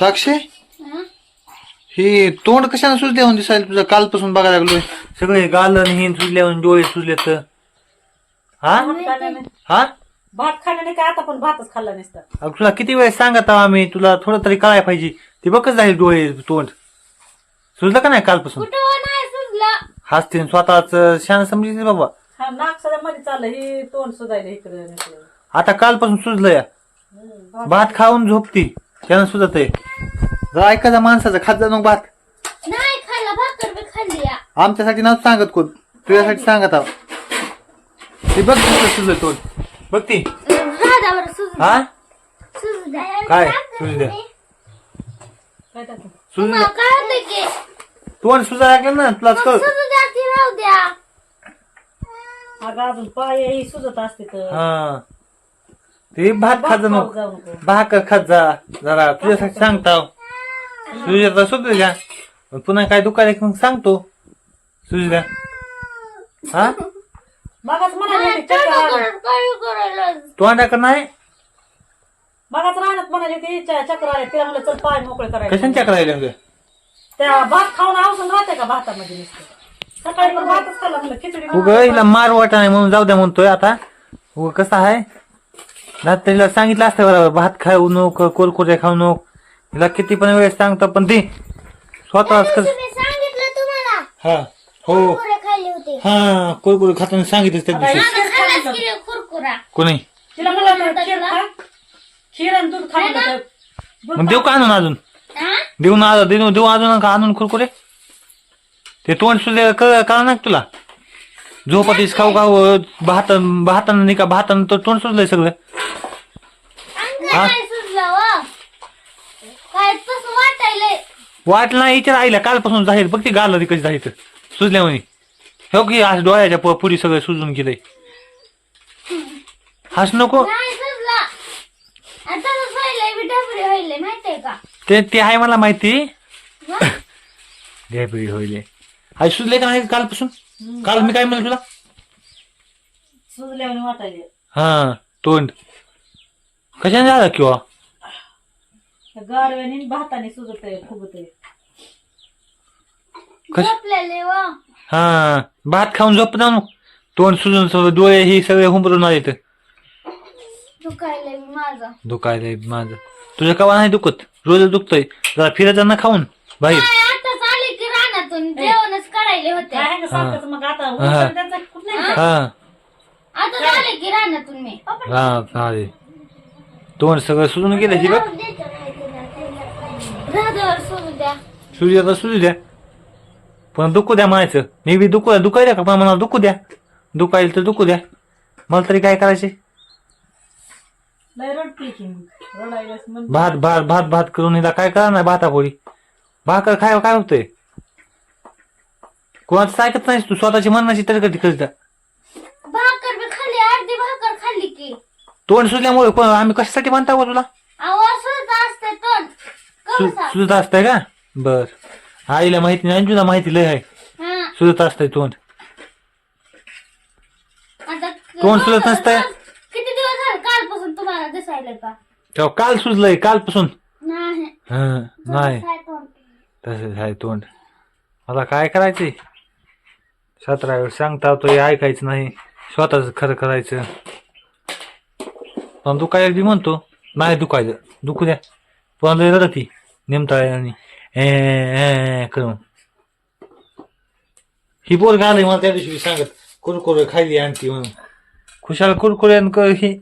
साक्षी? हं? हे तोंड कशाने सुजल्याहून दिसायला तुझं? कालपासून बघायला लागलोय. सगळे गालन हिन सुजल्याहून डोळे सुजले तर हा? हा? भात खाल्ल्याने काय आता पण भातच खाल्ला नसतं. अगं तुला किती वेळेस सांगत आहो आम्ही? तुला थोडं तरी कळायला पाहिजे. ते बघच झाले डोळे तोंड. सुजलं का नाही कालपासून? कुठं नाही सुजलं? हसते स्वतःच शान समजते बाबा. हा नाक सगळ्या मध्ये चाललं हे तोंड सुधायला इकडे आता कालपासून सुजलं या भात खाऊन झोपती. त्यानं सुजत आहे जरा ऐकायचा माणसाचा खात जा मग भात. नाही खाल्ला भाकर बी खाल्ली या. आमच्यासाठी नव्हतं सांगत कोण? तुझ्यासाठी सांगत आहो. ते बघ तुझं सुजलं तोंड. बघ ती. सुजू हा? सुजू द्या. काय? सुजू द्या. काय टाकू? सुजू मग काय होतं की? तोंड सुजा लागलं ना तुला मग कळ सुजू द्या ती राहू द्या. अगं अजून पाय ही सुजत असते तर. हा. ते भात खात जा खाऊ मग भाकर खात जा जरा तुझ्यासाठी सांगताव. सुजाता सुधू द्या. मग पुन्हा काय दुकान मग सांगतो. सुजू द्या हा? बघाच म्हणाले तोंडाकडे नाही? बघाच राहण्यात म्हणाले होते च- चक्कर आले. तिला म्हणलं चल पाय मोकळे करायचे कशांच्या राहिल्या होत्या त्या भात खाऊन आवसून राहते का भातामध्ये नुसतं? सकाळी पण भातच खाल्ला म्हणलं खिचडी उग हिला मार वाटा नाही म्हणून जाऊ द्या म्हणतोय आता. उग कसं आहे? रात्रीला सांगितलं असतं बरोबर भात खाऊ नको कुरकुरे खाऊ नको. हिला किती पण वेळेस सांगतो पण ते स्वतःच सांगितलं तुम्हाला. हा हो. कुरकुरे खाल्ले होते. हा कुरकुरे खाताना सांगितलं त्या दिवशी. आता खाल्लाच की रे कुरकुरा. कोणी? तिला म्हणलं होतं, खीर खा. खीर आणि दूध खा म्हणलं तर. मग देऊ का आणून अजून? हा? देऊन आ- देऊ देऊ अजून का आणून कुरकुरे? ते तोंड सुद्धा कळ ना तुला? झोपतीस खाऊ खाऊ भात भातानं नाही का भातानं तर तोंड सुजलंय सगळं. हा? वाटायलंय. वाट नाही विचार आईला कालपासून जाहीर. बघ ती गाल कशी जाहीर. सुजल्या म्हणे. हो की आज डोळ्याच्या प- पुढी सगळं सुजून गेलंय. हस नको. ते ते आहे मला माहिती? पिढी होईल आज सुजले का नाही कालपासून? काल मी काय म्हणलं तुला? सुजल्याने हा तोंड. कशाने झालं किंवा? त्या गारव्याने भाताने सुजत आहे फुगत आहे कश झोपलेले व. हा भात खाऊन झोप ना मग. तोंड सुजून सगळं डोळे हे सगळे हुंबरून आले तर दुखायलंय माझं. दुखायलंय माझं. तुझं कवा नाही दुखत? रोज दुखतंय. जरा फिरत जा ना खाऊन बाहेर काय आताच आले की रानातून करायले होते. काय ना सारखंच? मग आता उलटं त्यांचा कुठं नाही हा. की रानातून मी. हा चालेल तोंड सगळं सुजून गेलं बघ. राधावर सोडू द्या. सुजू द्या. पण दुखू द्या म्हणायचं. मी बी दुखू दुखायला का? पण मला दुखू द्या. दुखायला तर दुखू द्या. मला तरी काय करायचे? लय रडते की मग. रडायलाच मग भात भात भात भात करून हिला काय करा नाही भातापोळी? भाकर खाय काय होतंय? कोणाचं ऐकत नाही तू? स्वतःची मनाची तरी कधी भाकर खाल्ली अर्धी भाकर खाल्ली की. तोंड सुजल्यामुळे कोण आम्ही कशासाठी म्हणता हो तुला? असते तोंड. सु- कसा सुजत असतंय का? बर. आईला माहिती नाही तुला माहिती लय आहे. हा. सुजत असतंय तोंड. आता तोंड सुजत नसतंय? किती दिवस झाले कालपासून तुम्हाला दिसायला का? तेव्हा काल सुजलंय कालपासून. नाही. हं, नाही. तसंच आहे तोंड. मला काय करायचंय? सतरा वेळ सांगता तो हे ऐकायचं नाही. स्वतःच खरं करायचं. पण दुखायला बी म्हणतो नाही दुखायचं. दुखू द्या. पण लय रडती नेमताळ्याने ए ए, ए करून. ही बोर घालय मला त्या दिवशी सांगत कुरकुरे खायली आणती म्हणून. खुशाल कुरकुरे आणि हे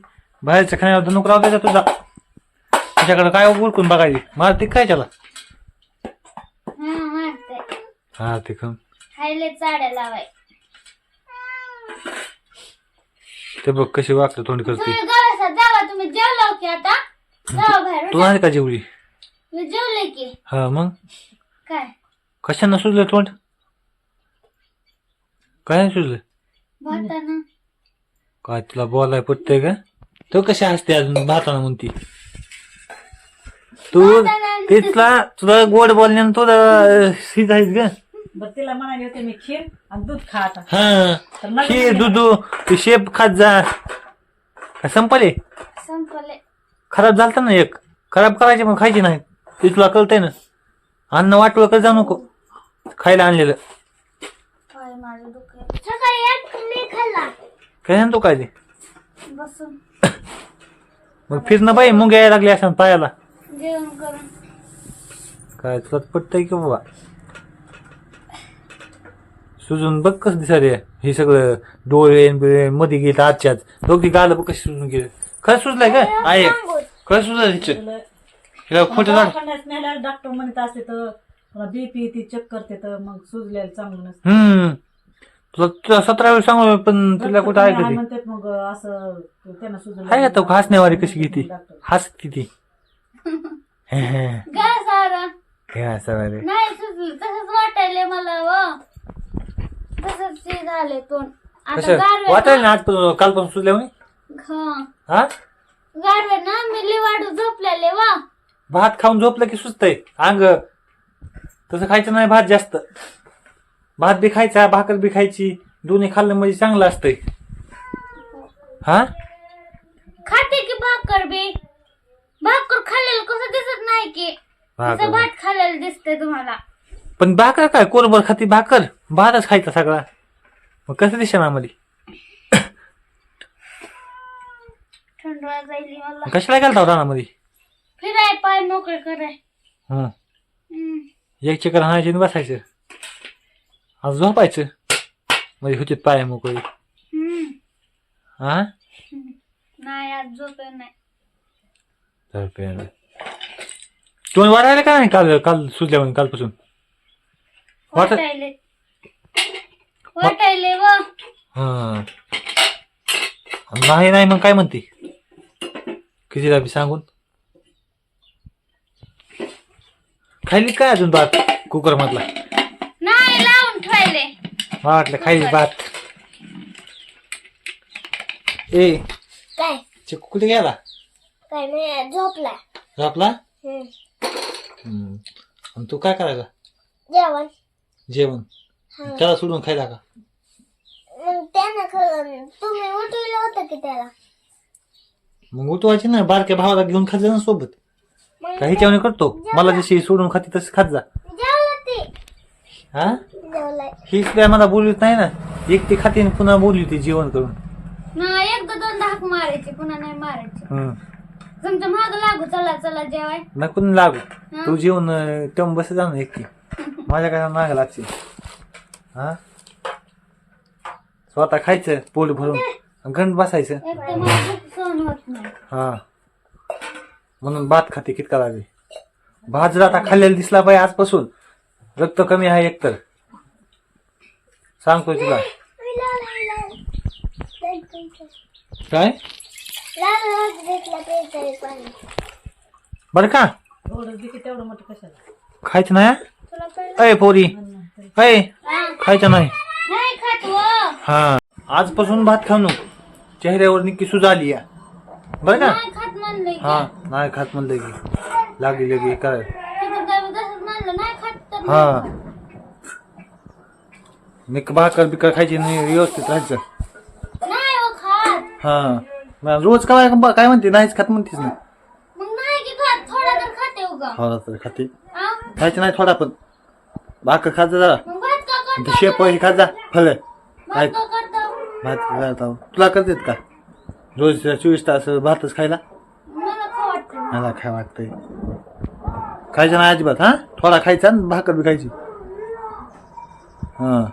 बाहेरचं खाण्यावर नको राहू द्यायचा तुझा. तुझ्याकडे काय उरकून बघायची? मारती काय त्याला? हा हा ते कम खायले चाड्या लावाय. ते बघ कशी वाकडं तोंड करते. तुम्ही घरात जावा तुम्ही जेवलो की आता? जावा बाहेर तू नाही का जेवली? मी जेवले की. हा मग? काय? कशानं सुजलं तोंड? काय सुजलं? भातानं. काय तुला बोलाय पटतंय का? तो कशी असते अजून भाताना म्हणती? तू तिथला तुला गोड बोलण्यानं तुला सीध आहेस का बरं तिला म्हणाले होते मी खीर आणि दूध खा आता. हा तर मला खीर दुधू ते शेप खात जा. काय संपले? संपले. खराब झालता ना एक. खराब करायचे मग खायचे नाही ते तुला कळतंय ना. अन्न वाटलं कर जाऊ नको. खायला आणलेलं. पाय माझं दुखत सकाळी एक मी खाल्ला. काय काय ते बसून. मग फिरणं बाई मुंग यायला लागली असं पायाला. जेवण करून. काय तुला पटतंय की बाबा? सुजून बघ कसं दिसायला. हे सगळं डोळे न बिळे मध्ये गेलं आजच्याच दोघी गालं बघ कशी सुजून गेलं. खरं सुजलंय का आहे खरं सुजलं हिला खोटं झाड दवाखान्यात नेल्यावर डॉक्टर म्हणत असते तर बीपी ती चेक करते तर मग सुजलेलं चांगलं नसतं. हम्म. तुला तुला सतरा वेळ सांगू पण तुला कुठं हा ऐकते म्हणतात मग असं त्यांना सुजलं आहे आता हसण्यावारी कशी घेते डॉक्टर. हसती ती. हे हे. गा सारा. हे हसवारी नाही सुचलं तसंच वाटायले मला व तसंच ते झाले तोंड. आता कसं? गारवे वाटायला ना आज कालपासून सुजल्या म्हणे हा. हा? गारवे ना मी लिवाडू झोपलेले वा. भात खाऊन झोपलं की सुचतंय अंग. तसं खायचं नाही भात जास्त. भात बी खायचा भाकर बी खायची दोन्ही खाल्लं म्हणजे चांगलं असतंय. हा? खाते की भाकर बी? भाकर खाल्लेलं कसं दिसत नाही की? भात खाल्लेलं दिसतंय तुम्हाला. पण भाकर काय? कोरभर खाती भाकर? भातच खायचा सगळा. मग कसं दिशा मध्ये थंड जाईल मला. कशाला गेलता रानामध्ये? फिराय पाय मोकळे कराय. हं. हम्म. एक चक्कर हाणायची आणि बसायचं. आज झोपायचं. म्हणजे होते पाय मोकळी. हम्म. हा नाही आज झोप नाही. झोपेल तुम्ही वाढायला का नाही काल काल सुचल्या म्हणून कालपासून? वाटत वाटायले वाटायले व हा नाही नाही मग काय म्हणते कितीला बी सांगून खायली काय अजून भात कुकर मधला नाही लावून ठेवले वाटलं खायली भात ए काय चिकू कुठे गेला काय नाही झोपला झोपला हम्म. आणि तू काय करायला जेवण जेवण. त्याला सोडून खायला का? मग त्यानं खरं तुम्ही उठवलं होतं की त्याला? मग उठवायची ना बारक्या भावाला घेऊन खात जा ना सोबत. मग काही जेवण करतो. मला जशी सोडून खाते तशी खात जा. जेवलं ते. हा? जेवलाय हीच काय मला बोलवीत नाही ना. एक ती खाते आणि पुन्हा बोलली ती जेवण करून. ना एकदा दोनदा हाक मारायची पुन्हा नाही मारायची. हम्म. तुमच्या माग लागू चला चला जेवाय. नको ना लागू. तू जेवण टम बस जा ना एकटी. माझ्या काय माग लागते? हा? स्वतः खायचं पोट भरून. घंट बसायचं. हा. म्हणून भात खाते कितका लागेल? भात जर आता खाल्लेला दिसला पाहिजे आजपासून रक्त कमी आहे एकतर. सांगतोय तुला. काय? बर का? खायचं नाही? अय पोरी. अय खायचं नाही. व हा. आजपासून भात खाऊ नको. चेहऱ्यावर सुजा आली या. बरं का? की. हा नाही खात म्हणलं की. लागली लगे काय? हा. निक भाकर बिकर खायची नाही व्यवस्थित राहायचं. हो खात. हा. रोज काय काय म्हणते? नाहीच खात म्हणतेस ना. थोडा तर खाते. हा? खायचं नाही थोडा पण. भाकर खात जा शेप खात जा. फळ. भात का करतो? भात खात तुला करतेत का? रोज चोवीस तास भातच खायला? मला काय वाटतंय? खायचं नाही अजिबात हा? थोडा खायचा आणि भाकर बी खायची. हा.